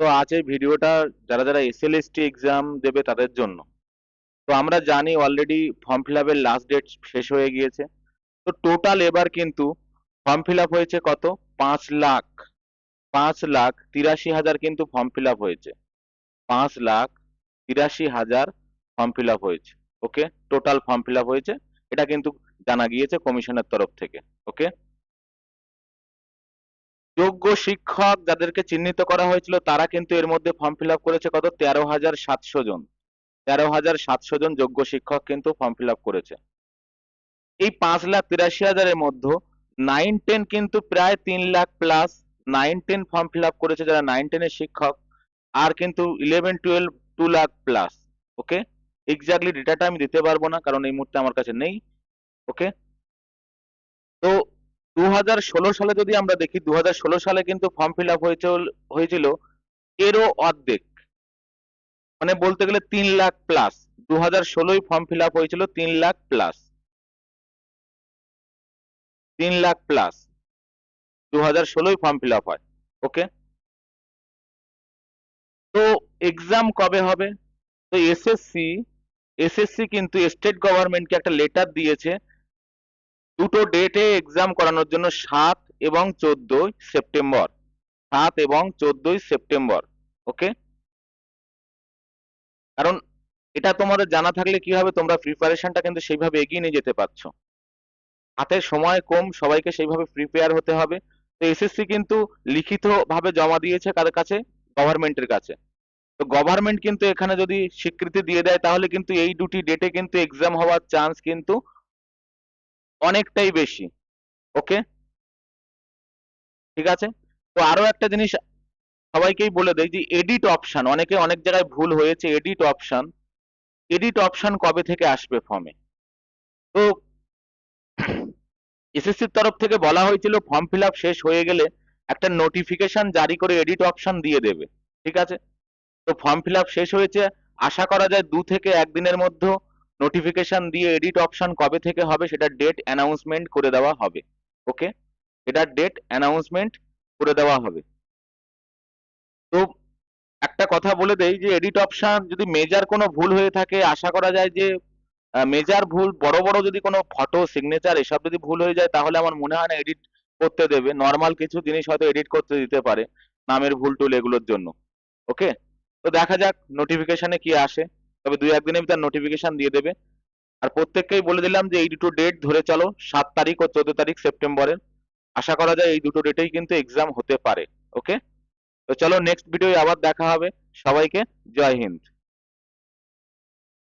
তো আজ এই ভিডিওটা যারা যারা এসএলএসটি এক্সাম দেবে তাদের জন্য। তো আমরা জানি অলরেডি ফর্ম ফিল আপের লাস্ট ডেট শেষ হয়ে গিয়েছে। তো টোটাল এবার কিন্তু ফর্ম ফিল আপ হয়েছে কত? পাঁচ লাখ। পাঁচ লাখ তিরাশি হাজার কিন্তু ফর্ম ফিল আপ হয়েছে। পাঁচ লাখ তিরাশি হাজার ফর্ম ফিল আপ হয়েছে। Okay total form fill up হয়েছে। এটা কিন্তু জানা গিয়েছে কমিশনের তরফ থেকে। ওকে যোগ্য শিক্ষক যাদেরকে চিহ্নিত করা হয়েছিল, তারা কিন্তু এর মধ্যে ফর্ম ফিল করেছে কত? তেরো হাজার সাতশো জন। তেরো হাজার সাতশো জন যোগ্য শিক্ষক কিন্তু ফর্ম ফিল করেছে। এই পাঁচ লাখ তিরাশি হাজারের মধ্যে নাইন টেন কিন্তু প্রায় তিন lakh plus nine ten form fill করেছে যারা নাইন টেনের শিক্ষক, আর কিন্তু eleven twelve two lakh plus okay exactly ডেটাটা আমি দিতে পারব না, কারণ এই মুহূর্তে আমার কাছে নেই ওকে দু হাজার ষোলো সালে যদি আমরা দেখি দু হাজার ষোলো সালে কিন্তু ফর্ম ফিল আপ হয়েছিল এরও অর্ধেক। মানে বলতে গেলে তিন লাখ প্লাস দু হাজার ষোলোই ফর্ম ফিল আপ হয়েছিল তিন লাখ প্লাস তিন লাখ প্লাস দু হাজার ষোলোই ফর্ম ফিল আপ হয়। ওকে তো এক্সাম কবে হবে? তো এসএসসি এসএসসি কিন্তু স্টেট গভর্নমেন্টকে একটা লেটার দিয়েছে দুটো ডেটে এক্সাম করানোর জন্য সাত এবং চোদ্দই সেপ্টেম্বর। সাত এবং চোদ্দই সেপ্টেম্বর ওকে কারণ এটা তোমাদের জানা থাকলে কি হবে তোমরা প্রিপারেশনটা কিন্তু সেইভাবে এগিয়ে নিয়ে যেতে পারছ। হাতে সময় কম, সবাইকে সেইভাবে প্রিপেয়ার হতে হবে। তো এসএসসি কিন্তু লিখিত ভাবে জমা দিয়েছে কাদের কাছে? গভর্নমেন্টের কাছে। তো গভর্নমেন্ট কিন্তু এখানে যদি স্বীকৃতি দিয়ে দেয়, তাহলে কিন্তু এই দুটি ডেটে কিন্তু এক্সাম হওয়ার চান্স কিন্তু অনেকটাই বেশি ওকে ঠিক আছে? তো আরও একটা জিনিস সবাইকেই বলে দেই যে এডিট অপশন অনেকে অনেক জায়গায় ভুল হয়েছে এডিট অপশন এডিট অপশন কবে থেকে আসবে ফর্মে তো এসএসসির তরফ থেকে বলা হয়েছিল ফর্ম ফিল শেষ হয়ে গেলে একটা নোটিফিকেশন জারি করে এডিট অপশন দিয়ে দেবে, ঠিক আছে? তো ফর্ম ফিল শেষ হয়েছে, আশা করা যায় দু থেকে একদিনের মধ্যে নোটিফিকেশন দিয়ে এডিট অপশন কবে থেকে হবে সেটা ডেট অ্যানাউন্সমেন্ট করে দেওয়া হবে ওকে এটা ডেট অ্যানাউন্সমেন্ট করে দেওয়া হবে। তো একটা কথা বলে দেই যে এডিট অপশন যদি মেজার কোনো ভুল হয়ে থাকে, আশা করা যায় যে মেজার ভুল, বড় বড় যদি কোনো ফটো সিগনেচার এসব যদি ভুল হয়ে যায়, তাহলে আমার মনে হয় না এডিট করতে দেবে। নর্মাল কিছু জিনিস হয়তো এডিট করতে দিতে পারে, নামের ভুল টুল এগুলোর জন্য ওকে তো দেখা যাক নোটিফিকেশনে কি আসে। তবে দুই একদিনে তার নোটিফিকেশন দিয়ে দেবে। আর প্রত্যেককেই বলে দিলাম যে এই দুটো ডেট ধরে চলো, সাত তারিখ ও চোদ্দ তারিখ সেপ্টেম্বরের। আশা করা যায় এই দুটো ডেটেই কিন্তু এক্সাম হতে পারে ওকে তো চলো নেক্সট ভিডিও আবার দেখা হবে। সবাইকে জয় হিন্দ।